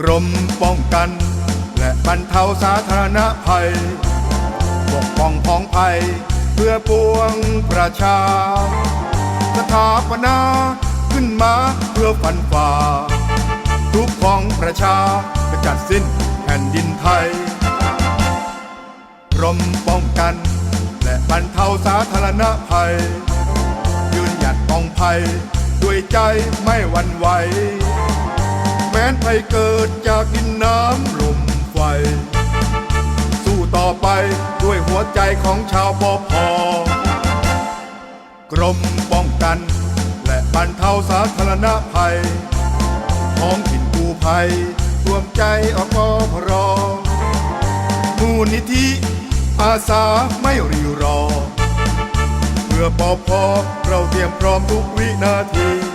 กรมป้องกัน และบรรเทาสาธารณภัย ปกป้องพ้องภัย เพื่อปวงประชา สถาปนาขึ้นมาเพื่อฟันฝ่า ทุกข์ของประชาจะจัดสิ้นแผ่นดินไทยกรมป้องกัน และบรรเทาสาธารณภัย ยืนหยัดป้องภัย ด้วยใจไม่หวั่นไหว้นภัยเกิดจากดินน้ำลมไฟ สู้ต่อไปด้วยหัวใจของชาวปอพอกรมป้องกัน และบรรเทาสาธารณภัยท้องถิ่นกู้ภัยรวมใจอปพรมูลนิธิอาสาไม่รีรอ เพื่อปอพอเราเตรียมพร้อมทุกวินาที